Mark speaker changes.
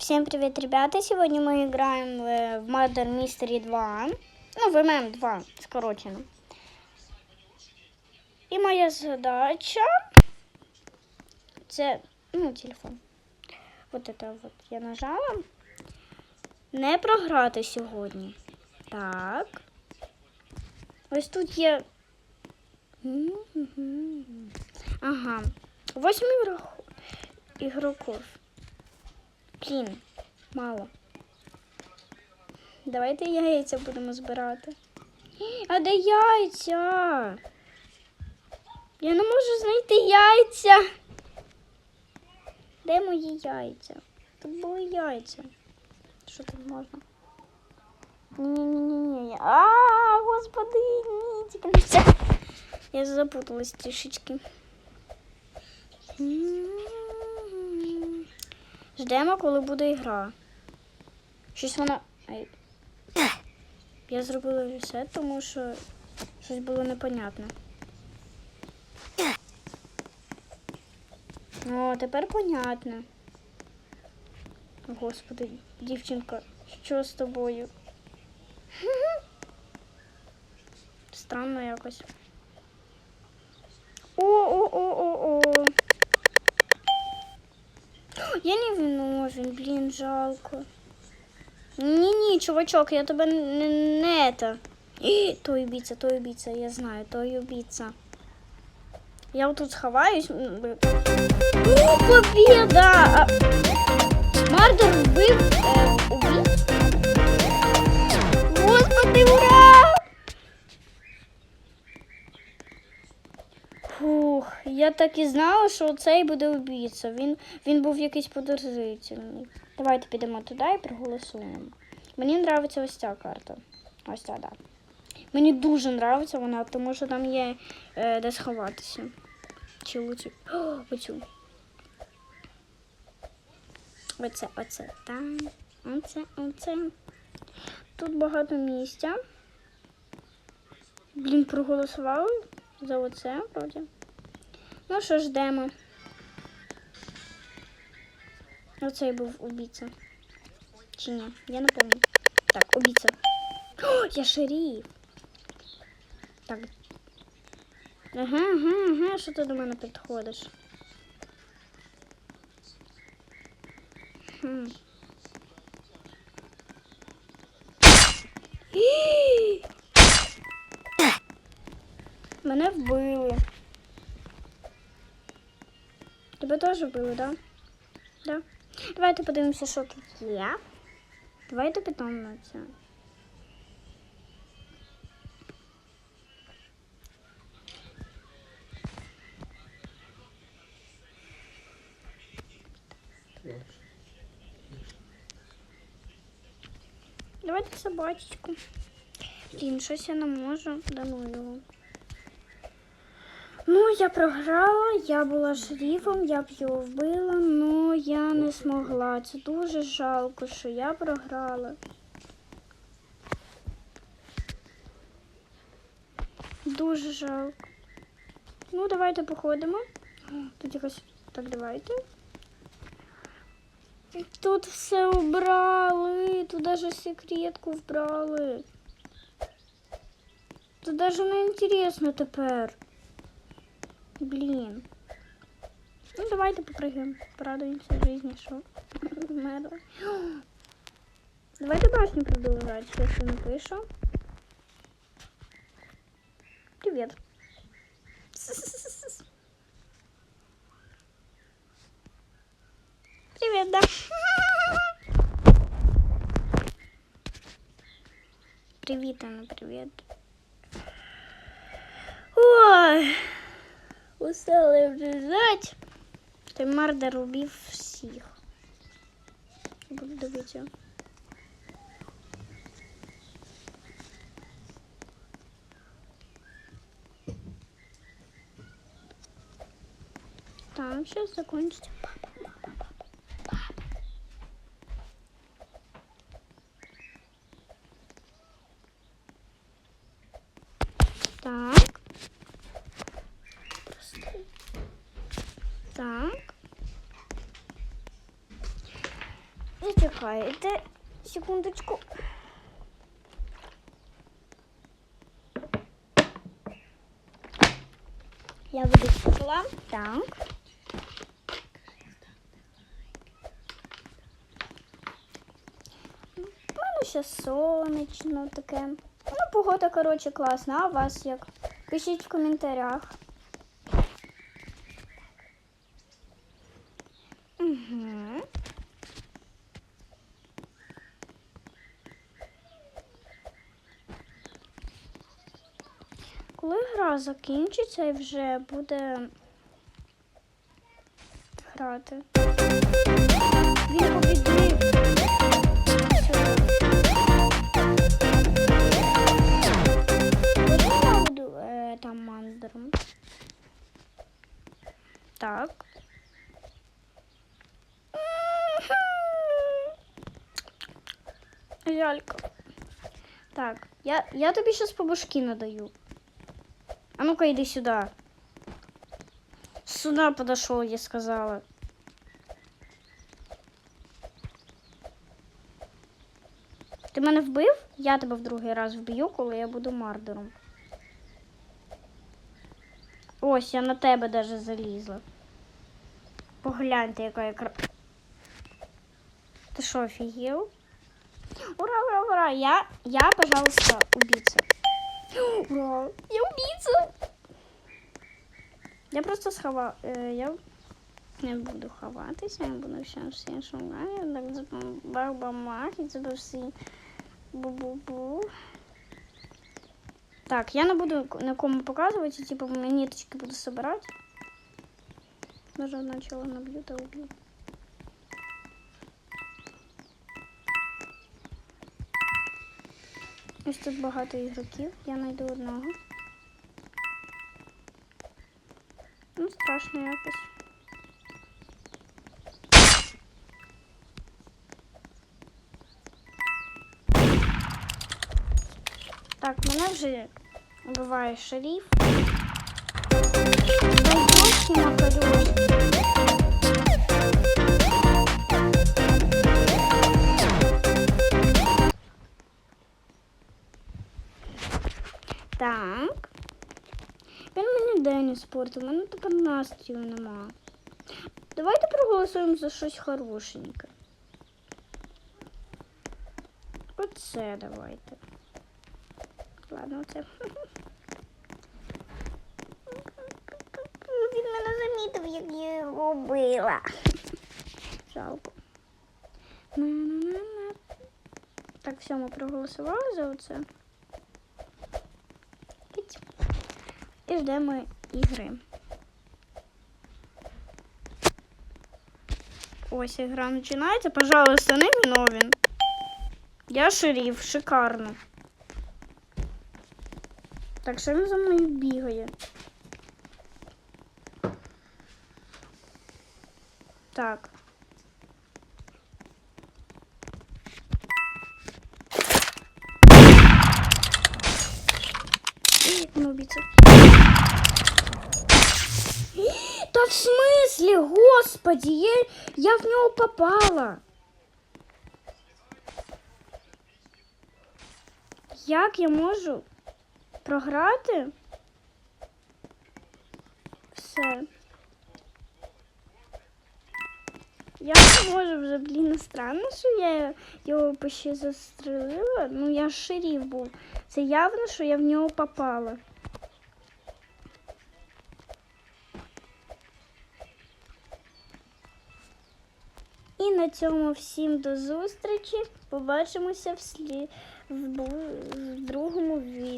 Speaker 1: Всем привет, ребята! Сегодня мы играем э, в Murder Mystery 2. Ну, в MM 2, скорочено. И моя задача... Це, ну, телефон. Вот это вот я нажала. Не програти сьогодні. Так. Ось тут є. Мгм. Ага. Восьми ігрок- ігроків. Блін, мало. Давайте яйця будемо збирати. А де яйця? Я не можу знайти яйця. Де мої яйця? Тут були яйця. Що тут можна? Ні-ні-ні-ні. А, господи, ні, тільки не це. Я запуталась трішечки. Ждемо, коли буде гра. Щось вона. Ай. Я зробила ресет, тому що щось було непонятне. О, тепер понятно. Господи, дівчинка, що з тобою? Странно якось. Я не виновен, блін, жалко. Ні-ні, чувачок, я тебе не, не это. Той убийца, той убийца, я знаю, той убийца. Я вот тут сховаюсь. О, победа! Я так і знала, що цей буде убійця. Він, він був якийсь подозрительний. Давайте підемо туди і проголосуємо. Мені подобається ось ця карта. Ось ця, да. Мені дуже подобається вона, тому що там є е, де сховатися. Чи лучше. Оцю. Оце, оце. Там. Оце, оце. Тут багато місця. Блін, проголосували за оце, вроді. Ну що, ждемо. Оцей був убійця. Чи ні? Я не пам'ятаю. Так, убійця. О, я шериф. Так. Ага, ага, ага, що ти до мене підходиш? Мене вбили. Тебе теж вбили, да? Да. Давайте подивимося, що тут є. Давайте це. Давайте собачечку. Блін, щось я не можу. Да ну його. Ну, я програла, я була шерифом, я б його вбила, але я не змогла. Це дуже жалко, що я програла. Дуже жалко. Ну, давайте походимо. Тут якось. Так, давайте. Тут все убрали. Тут даже секретку вбрали. Тут даже не інтересно тепер. Блін. Ну, давайте попрыгаем. Порадуемся жизни, що вмерли. Давайте башню продовжать, що я напишу. Привет. Привет, да. Привіт, Анна, привіт. Ой, Устала врізати. Той мардер убив всіх. Буду дивитися. Там сейчас закончится. Так. Так. Чекайте, секундочку. Я буду. Так. У мене ще сонячно таке. Ну, погода, коротше, класна. А у вас як? Пишіть в коментарях. Коли гра закінчиться і вже буде грати. Він побідив. Е? Так. Жалько. Так, я, я тобі зараз по башки надаю. А ну-ка иди сюда. Сюда подошел, я сказала. Ти мене вбив? Я тебе в другий раз вб'ю, коли я буду мардером. Ось, я на тебе даже залізла. Погляньте, яка я кра... Ти що, офігел? Ура, ура, ура! Я, я, пожалуйста, убийца. Ура! Я убийца! Я просто схова... Е, я не буду ховатися, я буду всім всім шугати, так бах-бамах, і це всі бу-бу-бу. Так, я не буду нікому показувати, типу монеточки буду собирати. Даже начала наб'ю та уб'ю. Ось тут багато ігроків, я знайду одного. Ну, страшно якось. Так, мене вже вбиває шериф. Пойдёшки на колёс. Так. Він мені день спорту, у мене тепер настрою нема. Давайте проголосуємо за щось хорошеньке. Оце давайте. Ладно, оце. Він мене замітив, як я його била. Жалко. Так, все, ми проголосували за оце. І ждемо ігри. Ось ігра починається. Пожалуйста, не виновен. Я шериф, шикарно. Так, що він за мною бігає? Так. Ну, убийца. Да в смысле, господи, я, я в него попала. Як я можу програти? Все. Я не можу вже, блін, странно, що я його ще застрелила. Ну, я ж був. Це явно, що я в нього попала. І на цьому всім до зустрічі. Побачимося в, слі... в, в другому відео.